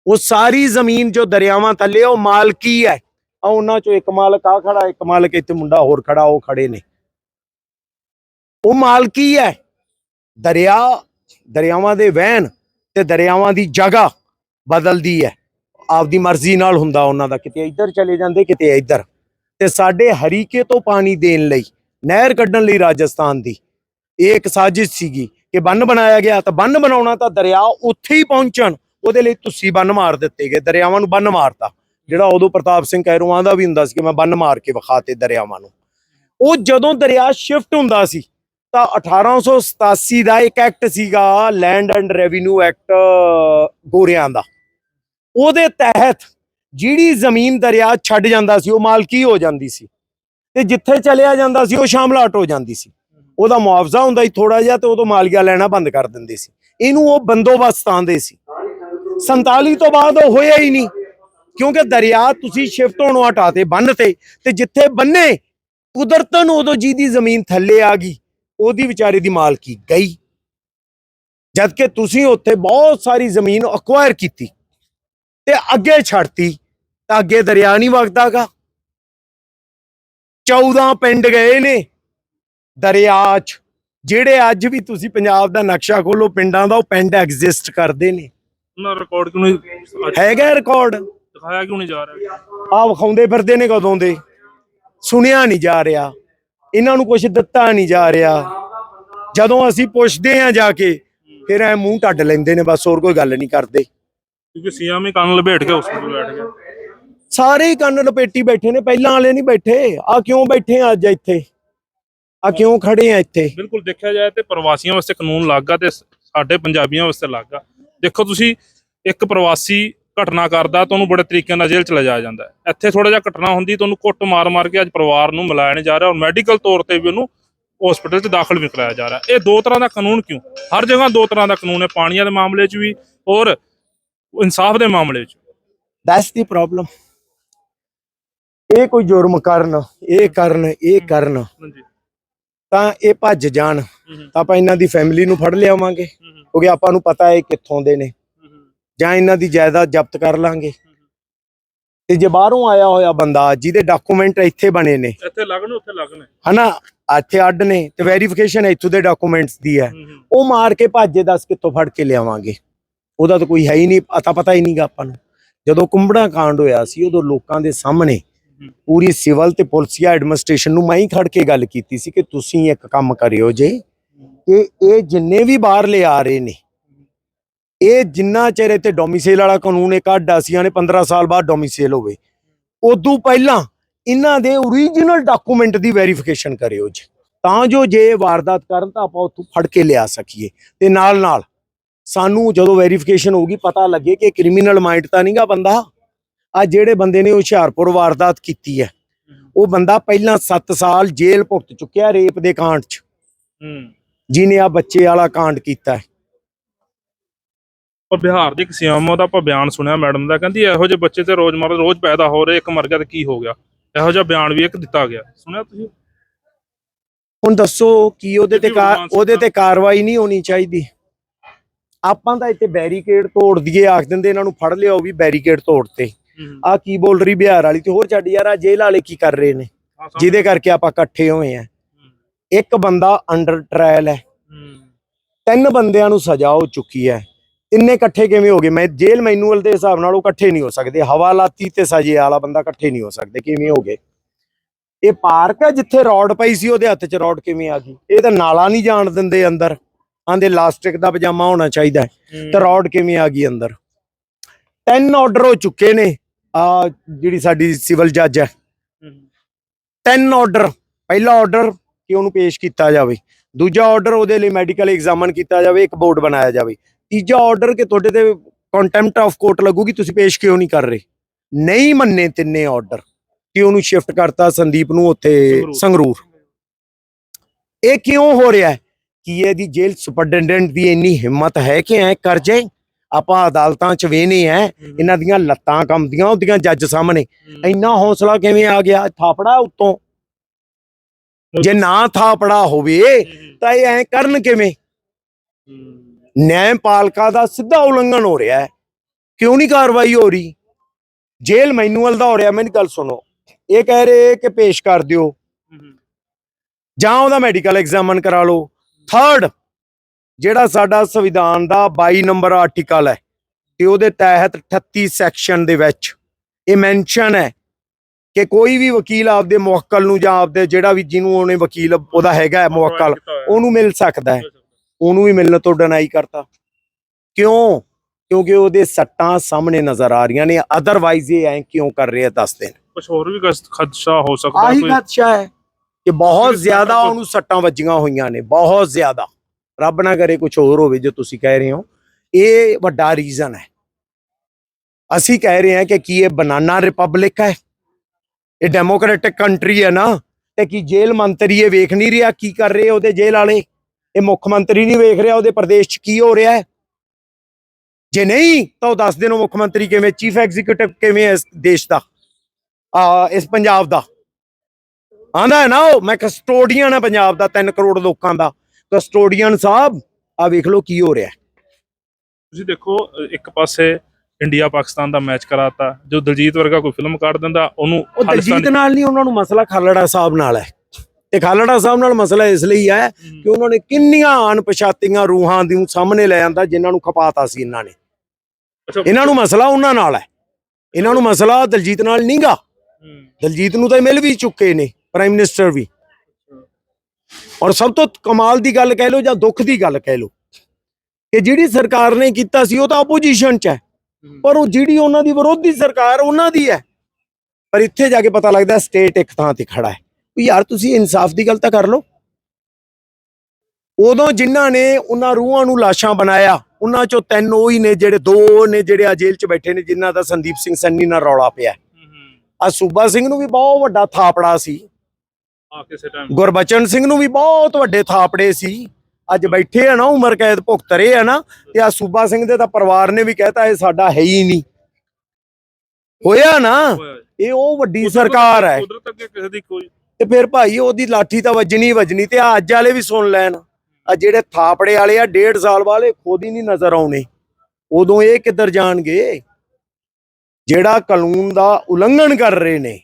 ਉਹ ਸਾਰੀ ਜ਼ਮੀਨ ਜੋ ਦਰਿਆਵਾਂ ਥੱਲੇ ਉਹ ਮਾਲਕੀ ਹੈ ਆ ਉਹਨਾਂ ਚੋਂ ਇੱਕ ਮਾਲਕ ਆ ਖੜਾ, ਇੱਕ ਮਾਲਕ ਇੱਥੇ ਮੁੰਡਾ ਹੋਰ ਖੜਾ, ਉਹ ਖੜੇ ਨੇ। ਉਹ ਮਾਲਕੀ ਹੈ। ਦਰਿਆ, ਦਰਿਆਵਾਂ ਦੇ ਵਹਿਣ ਤੇ ਦਰਿਆਵਾਂ ਦੀ ਜਗ੍ਹਾ ਬਦਲਦੀ ਹੈ। ਆਪਦੀ ਮਰਜ਼ੀ ਨਾਲ ਹੁੰਦਾ ਉਹਨਾਂ ਦਾ, ਕਿਤੇ ਇੱਧਰ ਚਲੇ ਜਾਂਦੇ, ਕਿਤੇ ਇੱਧਰ। ਤੇ ਸਾਡੇ ਹਰੀਕੇ ਤੋਂ ਪਾਣੀ ਦੇਣ ਲਈ, ਨਹਿਰ ਕੱਢਣ ਲਈ ਰਾਜਸਥਾਨ ਦੀ, ਇਹ ਇੱਕ ਸਾਜ਼ਿਸ਼ ਸੀਗੀ ਕਿ ਬੰਨ ਬਣਾਇਆ ਗਿਆ, ਤਾਂ ਬੰਨ ਬਣਾਉਣਾ ਤਾਂ ਦਰਿਆ ਉੱਥੇ ਹੀ ਪਹੁੰਚਣ, ਉਹਦੇ ਲਈ ਤੁਸੀਂ ਬੰਨ ਮਾਰ ਦਿੱਤੇ ਗਏ, ਦਰਿਆਵਾਂ ਨੂੰ ਬੰਨ ਮਾਰਤਾ। ਜਿਹੜਾ ਉਦੋਂ ਪ੍ਰਤਾਪ ਸਿੰਘ ਕੈਰੋਆਂ ਦਾ ਵੀ ਹੁੰਦਾ ਸੀ ਕਿ ਮੈਂ ਬੰਨ ਮਾਰ ਕੇ ਵਿਖਾਤੇ ਦਰਿਆਵਾਂ ਨੂੰ। ਉਹ ਜਦੋਂ ਦਰਿਆ ਸ਼ਿਫਟ ਹੁੰਦਾ ਸੀ, ਤਾਂ 1887 ਦਾ ਇੱਕ ਐਕਟ ਸੀਗਾ ਲੈਂਡ ਐਂਡ ਰੈਵਨਿਊ ਐਕਟ ਗੋਰਿਆਂ ਦਾ। ਉਹਦੇ ਤਹਿਤ ਜਿਹੜੀ ਜ਼ਮੀਨ ਦਰਿਆ ਛੱਡ ਜਾਂਦਾ ਸੀ, ਉਹ ਮਾਲਕੀ ਹੋ ਜਾਂਦੀ ਸੀ। ਤੇ ਜਿੱਥੇ ਚਲਿਆ ਜਾਂਦਾ ਸੀ, ਉਹ ਸ਼ਾਮਲਾਟ ਹੋ ਜਾਂਦੀ ਸੀ। ਉਹਦਾ ਮੁਆਵਜ਼ਾ ਹੁੰਦਾ ਸੀ ਥੋੜਾ ਜਿਹਾ ਤੇ ਉਦੋਂ ਮਾਲੀਆ ਲੈਣਾ ਬੰਦ ਕਰ ਦਿੰਦੇ ਸੀ। ਇਹਨੂੰ ਉਹ ਬੰਦੋਬਸਤ ਆਂਦੇ ਸੀ। 47 ਤੋਂ ਬਾਅਦ ਉਹ ਹੋਇਆ ਹੀ ਨਹੀਂ, ਕਿਉਂਕਿ ਦਰਿਆ ਤੁਸੀਂ ਸ਼ਿਫਟ ਹੋਣੋਂ ਹਟਾਤੇ ਬੰਨ ਤੇ ਤੇ ਜਿੱਥੇ ਬੰਨੇ, ਕੁਦਰਤਨ ਉਦੋਂ ਜਿਹਦੀ ਜ਼ਮੀਨ ਥੱਲੇ ਆ ਗਈ, ਉਹਦੀ ਵਿਚਾਰੇ ਦੀ ਮਾਲਕੀ ਗਈ। ਜਦ ਕਿ ਤੁਸੀਂ ਉੱਥੇ ਬਹੁਤ ਸਾਰੀ ਜ਼ਮੀਨ ਅਕਵਾਇਰ ਕੀਤੀ। ਤੇ ਅੱਗੇ ਛੱਡਤੀ ਤਾਂ ਅੱਗੇ ਦਰਿਆ ਨਹੀਂ ਵਗਦਾਗਾ 14 ਪਿੰਡ ਗਏ ਨੇ ਦਰਿਆ 'ਚ ਜਿਹੜੇ ਅੱਜ ਵੀ ਤੁਸੀਂ ਪੰਜਾਬ ਦਾ ਨਕਸ਼ਾ ਖੋਲੋ ਪਿੰਡਾਂ ਦਾ ਉਹ ਪਿੰਡ ਐਗਜ਼ਿਸਟ ਕਰਦੇ ਨੇ। ਉਹਨਾਂ ਰਿਕਾਰਡ ਕਿਉਂ ਨਹੀਂ ਹੈਗਾ ਰਿਕਾਰਡ ਦਿਖਾਇਆ ਕਿਉਂ ਨਹੀਂ ਜਾ ਰਿਹਾ? ਆ ਵਿਖਾਉਂਦੇ ਫਿਰਦੇ ਨੇ ਕਦੋਂ ਦੇ? ਸੁਣਿਆ ਨਹੀਂ ਜਾ ਰਿਹਾ। ਇਹਨਾਂ ਨੂੰ ਕੁਝ ਦਿੱਤਾ ਨਹੀਂ ਜਾ ਰਿਹਾ। ਜਦੋਂ ਅਸੀਂ ਪੁੱਛਦੇ ਆ ਜਾ ਕੇ ਫਿਰ ਐ ਮੂੰਹ ਟੱਡ ਲੈਂਦੇ ਨੇ ਬਸ ਹੋਰ ਕੋਈ ਗੱਲ ਨਹੀਂ ਕਰਦੇ। ਕਿਉਂਕਿ ਸੀਐਮ ਹੀ ਕੰਨ ਲਪੇਟ ਕੇ ਉਸ ਕੋਲ ਬੈਠ ਗਿਆ ਸਾਰੇ ਹੀ ਕੰਨ ਲਪੇਟੀ ਬੈਠੇ ਨੇ ਪਹਿਲਾਂ ਵਾਲੇ ਨਹੀਂ ਬੈਠੇ। ਆ ਕਿਉਂ ਬੈਠੇ ਆ ਅੱਜ ਇੱਥੇ? ਆ ਕਿਉਂ ਖੜੇ ਆ ਇੱਥੇ? ਬਿਲਕੁਲ ਦੇਖਿਆ ਜਾਏ ਤੇ ਪ੍ਰਵਾਸੀਆਂ ਵਾਸਤੇ ਕਾਨੂੰਨ ਲੱਗਾ ਤੇ ਸਾਡੇ ਪੰਜਾਬੀਆਂ ਵਾਸਤੇ ਲੱਗਾ। ਦੇਖੋ ਤੁਸੀਂ ਇੱਕ ਪ੍ਰਵਾਸੀ ਘਟਨਾ ਕਰਦਾ ਤੁਹਾਨੂੰ ਬੜੇ ਤਰੀਕੇ ਨਾਲ ਜੇਲ੍ਹ ਚ ਲਿਜਾਇਆ ਜਾਂਦਾ ਹੈ। ਇੱਥੇ ਥੋੜਾ ਜਿਹਾ ਘਟਨਾ ਹੁੰਦੀ ਤੁਹਾਨੂੰ ਕੁੱਟ ਮਾਰ ਮਾਰ ਕੇ ਅੱਜ ਪਰਿਵਾਰ ਨੂੰ ਮਿਲਾਇਆ ਨਹੀਂ ਜਾ ਰਿਹਾ ਔਰ ਮੈਡੀਕਲ ਤੌਰ ਤੇ ਵੀ ਉਹਨੂੰ ਹਸਪੀਟਲ 'ਚ ਦਾਖਲ ਵੀ ਕਰਾਇਆ ਜਾ ਰਿਹਾ। ਇਹ ਦੋ ਤਰ੍ਹਾਂ ਦਾ ਕਾਨੂੰਨ ਕਿਉਂ? ਹਰ ਜਗ੍ਹਾ ਦੋ ਤਰ੍ਹਾਂ ਦਾ ਕਾਨੂੰਨ ਹੈ। ਪਾਣੀਆਂ ਦੇ ਮਾਮਲੇ 'ਚ ਵੀ ਔਰ ਇਨਸਾਫ ਦੇ ਮਾਮਲੇ 'ਚ। ਦੈਟਸ ਦੀ ਪ੍ਰੋਬਲਮ ਇਹ ਕੋਈ ਜੁਰਮ ਕਰਨ ਇਹ ਕਰਨ ਇਹ ਕਰਨ। ਹਾਂਜੀ। ਤਾਂ ਇਹ ਭੱਜ ਜਾਣ। ਤਾਂ ਆਪਾਂ ਇਹਨਾਂ ਦੀ ਫੈਮਿਲੀ ਨੂੰ ਫੜ ਲਿਆਵਾਂਗੇ। ਕਿਉਂਕਿ ਆਪਾਂ ਨੂੰ ਪਤਾ ਹੈ ਕਿੱਥੋਂ ਦੇ ਨੇ। ਜਾਂ ਇਹਨਾਂ ਦੀ ਜਾਇਦਾਦ ਜ਼ਬਤ ਕਰ ਲਾਂਗੇ। ਤੇ ਜੇ ਬਾਹਰੋਂ ਆਇਆ ਹੋਇਆ ਬੰਦਾ ਜਿਹਦੇ ਡਾਕੂਮੈਂਟ ਇੱਥੇ ਬਣੇ ਨੇ। ਇੱਥੇ ਲੱਗਣ ਉੱਥੇ ਲੱਗਣ ਹਨਾ? ਇੱਥੇ ਅੱਡ ਨੇ ਤੇ ਵੈਰੀਫਿਕੇਸ਼ਨ ਇੱਥੋਂ ਦੇ ਡਾਕੂਮੈਂਟਸ ਦੀ ਹੈ। ਉਹ ਮਾਰ ਕੇ ਭਾਜੇ ਦੱਸ ਕਿੱਥੋਂ ਫੜ ਕੇ ਲਿਆਵਾਂਗੇ। ਉਹਦਾ ਤਾਂ ਕੋਈ ਹੈ ਹੀ ਨਹੀਂ ਪਤਾ ਪਤਾ ਹੀ ਨਹੀਂਗਾ ਆਪਾਂ ਨੂੰ। ਜਦੋਂ ਕੁੰਬੜਾ ਕਾਂਡ ਹੋਇਆ ਸੀ ਉਦੋਂ ਲੋਕਾਂ ਦੇ ਸਾਹਮਣੇ ਪੂਰੀ ਸਿਵਲ ਤੇ ਪੁਲਿਸੀਆ ਐਡਮਿਨਿਸਟ੍ਰੇਸ਼ਨ ਨੂੰ ਮੈਂ ਹੀ ਖੜ ਕੇ ਗੱਲ ਕੀਤੀ ਸੀ ਕਿ ਤੁਸੀਂ ਇੱਕ ਕੰਮ ਕਰਿਓ ਜੇ ਕਿ ਇਹ ਜਿੰਨੇ ਵੀ ਬਾਹਰ ਲਿਆ ਰਹੇ ਨੇ ਇਹ ਜਿੰਨਾ ਚਿਰ ਇੱਥੇ ਡੋਮਿਸਾਈਲ ਵਾਲਾ ਕਾਨੂੰਨ ਇੱਕ ਅੱਡ ਅਸੀਂ ਨੇ 15 ਸਾਲ ਬਾਅਦ ਡੋਮਿਸਾਈਲ ਹੋਵੇ ਉਦੋਂ ਪਹਿਲਾਂ ਇਹਨਾਂ ਦੇ ਓਰੀਜਨਲ ਡਾਕੂਮੈਂਟ ਦੀ ਵੈਰੀਫਿਕੇਸ਼ਨ ਕਰਿਓ ਜੀ। ਤਾਂ ਜੋ ਜੇ ਇਹ ਵਾਰਦਾਤ ਕਰਨ ਤਾਂ ਆਪਾਂ ਉੱਥੋਂ ਫੜ ਕੇ ਲਿਆ ਸਕੀਏ ਤੇ ਨਾਲ ਨਾਲ ਸਾਨੂੰ ਜਦੋਂ ਵੈਰੀਫਿਕੇਸ਼ਨ ਹੋਊਗੀ ਪਤਾ ਲੱਗੇ ਕਿ ਕ੍ਰਿਮੀਨਲ ਮਾਈਂਡ ਤਾਂ ਨਹੀਂਗਾ ਬੰਦਾ। ਆ ਜਿਹੜੇ ਬੰਦੇ ਨੇ ਹੁਸ਼ਿਆਰਪੁਰ ਵਾਰਦਾਤ ਕੀਤੀ ਹੈ। ਉਹ ਬੰਦਾ ਪਹਿਲਾਂ 7 ਸਾਲ ਜੇਲ੍ਹ ਭੁਗਤ ਚੁੱਕਿਆ ਰੇਪ ਦੇ ਕਾਂਡ 'ਚ। ਜਿਹਨੇ ਆ ਬੱਚੇ ਵਾਲਾ ਕਾਂਡ ਕੀਤਾ ਹੈ। ਪਰ ਬਿਹਾਰ ਦੀ ਇੱਕ ਸੀਐਮਓ ਦਾ ਆਪਾਂ ਬਿਆਨ ਸੁਣਿਆ ਮੈਡਮ ਦਾ ਕਹਿੰਦੀ ਇਹੋ ਜਿਹੇ ਬੱਚੇ ਤੇ ਰੋਜ਼ਮਰਰਾ ਰੋਜ਼ ਪੈਦਾ ਹੋ ਰਹੇ ਇੱਕ ਮਰ ਗਿਆ ਤੇ ਕੀ ਹੋ ਗਿਆ? ਇਹੋ ਜਿਹਾ ਬਿਆਨ ਵੀ ਇੱਕ ਦਿੱਤਾ ਗਿਆ। ਸੁਣਿਆ ਤੁਸੀਂ? ਹੁਣ ਦੱਸੋ ਕੀ ਉਹਦੇ ਤੇ ਉਹਦੇ ਤੇ ਕਾਰਵਾਈ ਨਹੀਂ ਹੋਣੀ ਚਾਹੀਦੀ। ਆਪਾਂ ਤਾਂ ਇੱਥੇ ਬੈਰੀਕੇਡ ਤੋੜ ਦਈਏ ਆਖ ਦਿੰਦੇ ਇਹਨਾਂ ਨੂੰ ਫੜ ਉਹ ਵੀ ਬੈਰੀਕੇਡ ਤੋੜਤੇ। ਆ ਕੀ ਬੋਲ ਰਹੀ ਬਿਹਾਰ ਵਾਲੀ ਤੇ ਹੋਰ ਛੱਡ ਯਾਰ ਆ ਜੇਲ੍ਹ ਵਾਲੇ ਕੀ ਕਰ ਰਹੇ ਨੇ? ਜਿਹਦੇ ਕਰਕੇ ਆਪਾਂ ਇਕੱਠੇ ਹੋਏ ਆ। ਇੱਕ ਬੰਦਾ ਅੰਡਰ ਟ੍ਰਾਇਲ ਹੈ। ਤਿੰਨ ਬੰਦਿਆਂ ਨੂੰ ਸਜ਼ਾ ਹੋ ਚੁੱਕੀ ਹੈ। ਤਿੰਨੇ ਇਕੱਠੇ ਕਿਵੇਂ ਹੋ ਗਏ? ਮੈਂ ਜੇਲ੍ਹ ਮੈਨੂਅਲ ਦੇ ਹਿਸਾਬ ਨਾਲ ਉਹ ਇਕੱਠੇ ਨਹੀਂ ਹੋ ਸਕਦੇ। ਹਵਾਲਾਤੀ ਤੇ ਸਜ਼ੇ ਵਾਲਾ ਬੰਦਾ ਇਕੱਠੇ ਨਹੀਂ ਹੋ ਸਕਦੇ। ਕਿਵੇਂ ਹੋ ਗਏ? ਇਹ ਪਾਰਕ ਹੈ ਜਿੱਥੇ ਰੋਡ ਪਈ ਸੀ ਉਹਦੇ ਹੱਥ 'ਚ ਰੋਡ ਕਿਵੇਂ ਆ ਗਈ? ਇਹ ਤਾਂ ਨਾਲਾ ਨਹੀਂ ਜਾਣ ਦਿੰਦੇ ਅੰਦਰ। ਆਂਦੇ ਲਾਸਟਿਕ ਦਾ ਪਜਾਮਾ ਹੋਣਾ ਚਾਹੀਦਾ ਹੈ। ਤੇ ਰੋਡ ਕਿਵੇਂ ਆ ਗਈ ਅੰਦਰ? ਤਿੰਨ ਆਰਡਰ ਹੋ ਚੁੱਕੇ ਨੇ ਆ ਜਿਹੜੀ ਸਾਡੀ ਸਿਵਲ ਜੱਜ ਹੈ। ਤਿੰਨ ਆਰਡਰ ਪਹਿਲਾ ਆਰਡਰ ਕਿ ਉਹਨੂੰ ਪੇਸ਼ ਕੀਤਾ ਜਾਵੇ। ਦੂਜਾ ਆਰਡਰ ਉਹਦੇ ਲਈ ਮੈਡੀਕਲ ਐਗਜ਼ਾਮਨ ਕੀਤਾ ਜਾਵੇ ਇੱਕ ਬੋਰਡ ਬਣਾਇਆ ਜਾਵੇ। ਤੀਜਾ ਆਰਡਰ ਕਿ ਤੁਹਾਡੇ ਤੇ ਕੰਟੈਂਪਟ ਆਫ ਕੋਰਟ ਲੱਗੂਗੀ ਤੁਸੀਂ ਪੇਸ਼ ਕਿਉਂ ਨਹੀਂ ਕਰ ਰਹੇ? ਨਹੀਂ ਮੰਨੇ ਤਿੰਨੇ ਆਰਡਰ ਕਿ ਉਹਨੂੰ ਸ਼ਿਫਟ ਕਰਤਾ ਸੰਦੀਪ ਨੂੰ ਉੱਥੇ ਸੰਗਰੂਰ। ਸੰਗਰੂਰ। ਇਹ ਕਿਉਂ ਹੋ ਰਿਹਾ ਹੈ? ਕਿ ਇਹਦੀ ਜੇਲ੍ਹ ਸੁਪਰਡੈਂਡੈਂਟ ਦੀ ਇੰਨੀ ਹਿੰਮਤ ਹੈ ਕਿ ਐ ਕਰ ਜਾਏ? ਆਪਾਂ ਅਦਾਲਤਾਂ ਚ ਵੇਨੇ ਐ। ਇਹਨਾਂ ਦੀਆਂ ਲੱਤਾਂ ਕੰਬਦੀਆਂ ਉਹਦੀਆਂ ਜੱਜ ਸਾਹਮਣੇ। ਇੰਨਾ ਹੌਸਲਾ ਕਿਵੇਂ ਆ ਗਿਆ? ਥਾਪੜਾ ਉੱਤੋਂ। ਜੇ ਨਾ ਥਾਪੜਾ ਹੋਵੇ ਤਾਂ ਇਹ ਐ ਕਰਨ ਕਿਵੇਂ? ਨਿਆਂਪਾਲਕਾ ਦਾ ਸਿੱਧਾ ਉਲੰਘਣ ਹੋ ਰਿਹਾ ਹੈ। ਕਿਉਂ ਨਹੀਂ ਕਾਰਵਾਈ ਹੋ ਰਹੀ? ਜੇਲ੍ਹ ਮੈਨੂਅਲ ਦਾ ਹੋ ਰਿਹਾ ਮੇਰੀ ਗੱਲ ਸੁਣੋ। ਇਹ ਕਹਿ ਰਹੇ ਕਿ ਪੇਸ਼ ਕਰ ਦਿਓ। ਜਾਂ ਉਹਦਾ ਮੈਡੀਕਲ ਐਗਜ਼ਾਮਨ ਕਰਾ ਲਓ। ਥਰਡ ਜਿਹੜਾ ਸਾਡਾ ਸੰਵਿਧਾਨ ਦਾ 22 ਨੰਬਰ ਆਰਟੀਕਲ ਹੈ ਤੇ ਉਹਦੇ ਤਹਿਤ 38 ਸੈਕਸ਼ਨ ਦੇ ਵਿੱਚ ਇਹ ਮੈਂਸ਼ਨ ਹੈ ਕਿ ਕੋਈ ਵੀ ਵਕੀਲ ਆਪਦੇ ਮੁਵੱਕਲ ਨੂੰ ਜਾਂ ਆਪਦੇ ਜਿਹੜਾ ਵੀ ਜਿਹਨੂੰ ਉਹਨੇ ਵਕੀਲ ਉਹਦਾ ਹੈਗਾ ਮੁਵੱਕਲ ਉਹਨੂੰ ਮਿਲ ਸਕਦਾ ਹੈ। ਉਹਨੂੰ ਵੀ ਮਿਲਣ ਤੋਂ ਡਿਨਾਈ ਕਰਤਾ। ਕਿਉਂ? ਕਿਉਂਕਿ ਉਹਦੇ ਸੱਟਾਂ ਸਾਹਮਣੇ ਨਜ਼ਰ ਆ ਰਹੀਆਂ ਨੇ ਅਦਰਵਾਈਜ਼ ਇਹ ਐ ਕਿਉਂ ਕਰ ਰਹੇ ਆ ਦੱਸਦੇ ਨੇ? ਕੁਝ ਹੋਰ ਵੀ ਖਦਸ਼ਾ ਹੋ ਸਕਦਾ ਆਹੀ ਕੋਈ? ਖਦਸ਼ਾ ਹੈ। ਕਿ ਬਹੁਤ ਜ਼ਿਆਦਾ ਉਹਨੂੰ ਸੱਟਾਂ ਵੱਜੀਆਂ ਹੋਈਆਂ ਨੇ ਬਹੁਤ ਜ਼ਿਆਦਾ। ਰੱਬ ਨਾ ਕਰੇ ਕੁਝ ਹੋਰ ਹੋਵੇ ਜੋ ਤੁਸੀਂ ਕਹਿ ਰਹੇ ਹੋ। ਇਹ ਵੱਡਾ ਰੀਜ਼ਨ ਹੈ। ਅਸੀਂ ਕਹਿ ਰਹੇ ਹਾਂ ਕਿ ਕੀ ਇਹ ਬਨਾਨਾ ਰਿਪਬਲਿਕ ਹੈ? ਇਹ ਡੈਮੋਕ੍ਰੈਟਿਕ ਕੰਟਰੀ ਹੈ ਨਾ? ਤੇ ਕੀ ਜੇਲ੍ਹ ਮੰਤਰੀ ਇਹ ਵੇਖ ਨਹੀਂ ਰਿਹਾ ਕੀ ਕਰ ਰਹੇ ਉਹਦੇ ਜੇਲ੍ਹ ਵਾਲੇ? ਇਹ ਮੁੱਖ ਮੰਤਰੀ ਨਹੀਂ ਵੇਖ ਰਿਹਾ ਉਹਦੇ ਪ੍ਰਦੇਸ਼ 'ਚ ਕੀ ਹੋ ਰਿਹਾ ਹੈ? ਜੇ ਨਹੀਂ ਤਾਂ ਉਹ ਦੱਸ ਦੇਣ ਮੁੱਖ ਮੰਤਰੀ ਕਿਵੇਂ ਚੀਫ ਐਗਜ਼ੀਕਿਊਟਿਵ ਕਿਵੇਂ ਹੈ ਇਸ ਦੇਸ਼ ਦਾ? ਆ ਇਸ ਪੰਜਾਬ ਦਾ? ਆਂਦਾ ਹੈ ਨਾ ਉਹ ਮੈਂ ਕਸਟੋਡੀਅਨ ਆ ਪੰਜਾਬ ਦਾ 3 ਕਰੋੜ ਲੋਕਾਂ ਦਾ। ਕਸਟੋਡੀਅਨ ਸਾਹਿਬ ਆ ਵੇਖ ਲਓ ਕੀ ਹੋ ਰਿਹਾ। ਤੁਸੀਂ ਦੇਖੋ ਇੱਕ ਪਾਸੇ ਇੰਡੀਆ ਪਾਕਿਸਤਾਨ ਦਾ ਮੈਚ ਕਰਾਤਾ ਜੋ ਦਲਜੀਤ ਵਰਗਾ ਕੋਈ ਫਿਲਮ ਕੱਢ ਦਿੰਦਾ ਉਹਨੂੰ ਉਹ ਦਲਜੀਤ ਨਾਲ ਨਹੀਂ ਉਹਨਾਂ ਨੂੰ ਮਸਲਾ ਖਾਲੜਾ ਸਾਹਿਬ ਨਾਲ ਹੈ। ਤੇ ਖਾਲੜਾ ਸਾਹਿਬ ਨਾਲ ਮਸਲਾ ਇਸ ਲਈ ਹੈ ਕਿ ਉਹਨਾਂ ਨੇ ਕਿੰਨੀਆਂ ਅਣਪਛਾਤੀਆਂ ਰੂਹਾਂ ਦੀ ਸਾਹਮਣੇ ਲੈ ਆਂਦਾ ਜਿਨ੍ਹਾਂ ਨੂੰ ਖਪਾਤਾ ਸੀ ਇਹਨਾਂ ਨੇ। ਇਹਨਾਂ ਨੂੰ ਮਸਲਾ ਉਹਨਾਂ ਨਾਲ ਹੈ। ਇਹਨਾਂ ਨੂੰ ਮਸਲਾ ਦਲਜੀਤ ਨਾਲ ਨਹੀਂਗਾ ਦਲਜੀਤ ਨੂੰ ਤਾਂ ਮਿਲ ਵੀ ਚੁੱਕੇ ਨੇ। ਪ੍ਰਾਈਮ ਮਿਨਿਸਟਰ ਵੀ। ਔਰ ਸਭ ਤੋਂ ਕਮਾਲ ਦੀ ਗੱਲ ਕਹਿ ਲਓ ਜਾਂ ਦੁੱਖ ਦੀ ਗੱਲ ਕਹਿ ਲਓ ਕਿ ਜਿਹੜੀ ਸਰਕਾਰ ਨੇ ਕੀਤਾ ਸੀ ਉਹ ਤਾਂ ਆਪੋਜੀਸ਼ਨ 'ਚ ਹੈ। ਪਰ ਉਹ ਜਿਹੜੀ ਉਹਨਾਂ ਦੀ ਵਿਰੋਧੀ ਸਰਕਾਰ ਉਹਨਾਂ ਦੀ ਹੈ। ਪਰ ਇੱਥੇ ਜਾ ਕੇ ਪਤਾ ਲੱਗਦਾ ਸਟੇਟ ਇੱਕ ਥਾਂ ਤੇ ਖੜਾ ਹੈ। ਯਾਰ ਤੁਸੀਂ ਇਨਸਾਫ ਦੀ ਗੱਲ ਤਾਂ ਕਰ ਲਓ। ਉਦੋਂ ਜਿਨ੍ਹਾਂ ਨੇ ਉਹਨਾਂ ਰੂਹਾਂ ਨੂੰ ਲਾਸ਼ਾਂ ਬਣਾਇਆ ਉਹਨਾਂ ਚੋਂ ਤਿੰਨ ਉਹ ਹੀ ਨੇ ਜਿਹੜੇ ਦੋ ਨੇ ਜਿਹੜੇ ਆ ਜੇਲ੍ਹ 'ਚ ਬੈਠੇ ਨੇ ਜਿਨ੍ਹਾਂ ਦਾ ਸੰਦੀਪ ਸਿੰਘ ਸੰਨੀ ਨਾਲ ਰੌਲਾ ਪਿਆ। ਆ ਸੂਬਾ ਸਿੰਘ ਨੂੰ ਵੀ ਬਹੁਤ ਵੱਡਾ ਥਾਪੜਾ ਸੀ। ਆ ਕਿਸੇ ਟਾਈਮ ਗੁਰਬਚਨ ਸਿੰਘ ਨੂੰ ਵੀ ਬਹੁਤ ਵੱਡੇ ਥਾਪੜੇ ਸੀ। ਅੱਜ ਬੈਠੇ ਆ ਨਾ ਉਮਰ ਕੈਦ ਭੁਗਤ ਰਹੇ ਆ ਨਾ ਤੇ ਆ ਸੂਬਾ ਸਿੰਘ ਦੇ ਤਾਂ ਪਰਿਵਾਰ ਨੇ ਵੀ ਕਹਿਤਾ ਇਹ ਸਾਡਾ ਹੈ ਹੀ ਨਹੀਂ। ਹੋਇਆ ਨਾ? ਇਹ ਉਹ ਵੱਡੀ ਸਰਕਾਰ ਹੈ। ਕੁਦਰਤ ਅੱਗੇ ਕਿਸੇ ਦੀ ਕੋਈ ਤੇ ਫਿਰ ਭਾਈ ਉਹਦੀ ਲਾਠੀ ਤਾਂ ਵੱਜਣੀ ਵੱਜਣੀ ਤੇ ਆ ਅੱਜ ਵਾਲੇ ਵੀ ਸੁਣ ਲੈਣ। ਆ ਜਿਹੜੇ ਥਾਪੜੇ ਵਾਲੇ ਆ ਡੇਢ ਸਾਲ ਵਾਲੇ ਖੁਦ ਹੀ ਨਹੀਂ ਨਜ਼ਰ ਆਉਣੇ। ਉਦੋਂ ਇਹ ਕਿੱਧਰ ਜਾਣਗੇ? ਜਿਹੜਾ ਕਾਨੂੰਨ ਦਾ ਉਲੰਘਣ ਕਰ ਰਹੇ ਨੇ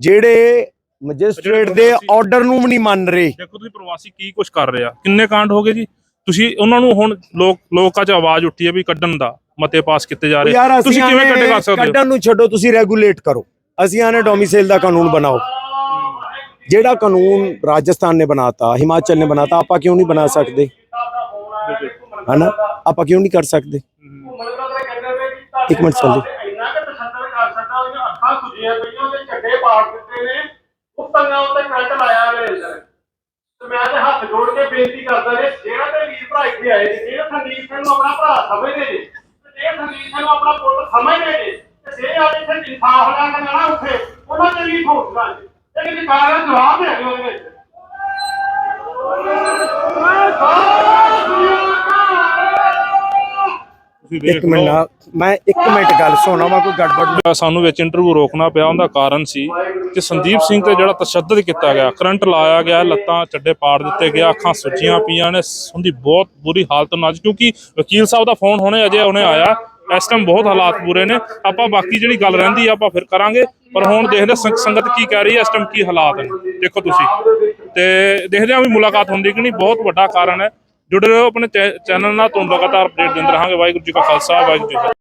ਜਿਹੜੇ ਮੈਜਿਸਟ੍ਰੇਟ ਦੇ ਆਰਡਰ ਨੂੰ ਵੀ ਨਹੀਂ ਮੰਨ ਰਹੇ। ਦੇਖੋ ਤੁਸੀਂ ਪ੍ਰਵਾਸੀ ਕੀ ਕੁਝ ਕਰ ਰਿਹਾ? ਕਿੰਨੇ ਕਾਂਡ ਹੋ ਗਏ ਜੀ? ਤੁਸੀਂ ਉਹਨਾਂ ਨੂੰ ਹੁਣ ਲੋਕ ਲੋਕਾਂ 'ਚ ਆਵਾਜ਼ ਉੱਠੀ ਹੈ ਵੀ ਕੱਢਣ ਦਾ ਮਤੇ ਪਾਸ ਕੀਤੇ ਜਾ ਰਹੇ। ਤੁਸੀਂ ਕਿਵੇਂ ਕੱਢੇ ਕਰ ਸਕਦੇ ਹੋ? ਕੱਢਣ ਨੂੰ ਛੱਡੋ ਤੁਸੀਂ ਰੈਗੂਲੇਟ ਕਰੋ। ਅਸੀਂ ਆਨੇ ਡੋਮਿਸਾਈਲ ਦਾ ਕਾਨੂੰਨ ਬਣਾਓ। ਜਿਹੜਾ ਕਾਨੂੰਨ ਰਾਜਸਥਾਨ ਨੇ ਬਣਾਤਾ ਹਿਮਾਚਲ ਨੇ ਬਣਾਤਾ ਆਪਾਂ ਕਿਉਂ ਨਹੀਂ ਬਣਾ ਸਕਦੇ? ਹਨਾ? ਆਪਾਂ ਕਿਉਂ ਨਹੀਂ ਕਰ ਸਕਦੇ? ਇੱਕ ਮਿੰਟ ਚੱਲੋ ਇੰਨਾ ਕਿ ਕਰ ਸਕਦਾ ਉਹਦੀਆਂ ਅੱਖਾਂ ਸੁਜੀਆਂ ਪਈਆਂ ਉਹਦੇ ਝੱਡੇ ਪਾੜ ਦਿੱਤੇ ਨੇ। ਉੱਤੰਗਾ ਉੱਤੇ ਕਰੰਟ ਲਾਇਆ ਵੇ ਅੰਦਰ। ਤੇ ਮੈਂ ਤੇ ਹੱਥ ਜੋੜ ਕੇ ਬੇਨਤੀ ਕਰਦਾ ਨੇ ਜਿਹੜਾ ਤੇ ਵੀਰ ਭਰਾ ਇੱਥੇ ਆਏ ਨੇ ਜਿਹੜਾ ਸੰਦੀਪ ਸਿੰਘ ਨੂੰ ਆਪਣਾ ਭਰਾ ਸਮਝਦੇ ਨੇ ਤੇ ਜੇ ਸੰਦੀਪ ਸਿੰਘ ਨੂੰ ਆਪਣਾ ਪੁੱਤ ਸਮਝਦੇ ਨੇ ਤੇ ਜੇ ਆ ਇੱਥੇ ਇਨਸਾਫ ਲੈ ਕੇ ਨਾ ਉੱਥੇ ਉਹਨਾਂ ਤੇ ਵੀ ਠੋਕਦਾ ਜੀ। ਇਹ ਕਿ ਕਾਰਨ ਜਵਾਬ ਦੇ ਉਹਦੇ ਵਿੱਚ। ਇੱਕ ਮਿੰਟ ਨਾ ਮੈਂ ਇੱਕ ਮਿੰਟ ਗੱਲ ਸੁਣਾ ਵਾ ਕੋਈ ਗੜਬੜ ਸਾਨੂੰ ਵਿੱਚ ਇੰਟਰਵਿਊ ਰੋਕਣਾ ਪਿਆ ਉਹਦਾ ਕਾਰਨ ਸੀ। ਕਿ ਸੰਦੀਪ ਸਿੰਘ ਤੇ ਜਿਹੜਾ ਤਸ਼ੱਦਦ ਕੀਤਾ ਗਿਆ, ਕਰੰਟ ਲਾਇਆ ਗਿਆ, ਲੱਤਾਂ ਚੱਡੇ ਪਾੜ ਦਿੱਤੇ ਗਿਆ, ਅੱਖਾਂ ਸੁੱਜੀਆਂ ਪਈਆਂ ਨੇ, ਉਹਦੀ ਬਹੁਤ ਬੁਰੀ ਹਾਲਤ ਨਾਲ ਅੱਜ ਕਿਉਂਕਿ ਵਕੀਲ ਸਾਹਿਬ ਦਾ ਫੋਨ ਹੁਣੇ ਅਜੇ ਹੁਣੇ ਆਇਆ, ਇਸ ਟਾਈਮ ਬਹੁਤ ਹਾਲਾਤ ਬੁਰੇ ਨੇ, ਆਪਾਂ ਬਾਕੀ ਜਿਹੜੀ ਗੱਲ ਰਹਿੰਦੀ ਆ, ਆਪਾਂ ਫਿਰ ਕਰਾਂਗੇ, ਪਰ ਹੁਣ ਦੇਖਦੇ ਸੰਗ- ਸੰਗਤ ਕੀ ਕਹਿ ਰਹੀ ਹੈ ਇਸ ਟਾਈਮ ਕੀ ਹਾਲਾਤ ਨੇ, ਦੇਖੋ ਤੁਸੀਂ, ਤੇ ਦੇਖਦੇ ਹਾਂ ਵੀ ਮੁਲਾਕਾਤ ਹੁੰਦੀ ਕਿ ਨਹੀਂ, ਬਹੁਤ ਵੱਡਾ ਕਾਰਨ ਹੈ, ਜੁੜੇ ਰਹੋ ਆਪਣੇ ਚੈ- ਚੈਨਲ ਨਾਲ, ਤੁਹਾਨੂੰ ਲਗਾਤਾਰ ਅਪਡੇਟ ਦਿੰਦੇ ਰਹਾਂਗੇ, ਵਾਹਿਗੁਰੂ ਜੀ ਕਾ ਖਾਲਸਾ, ਵਾਹਿਗੁਰੂ ਜੀ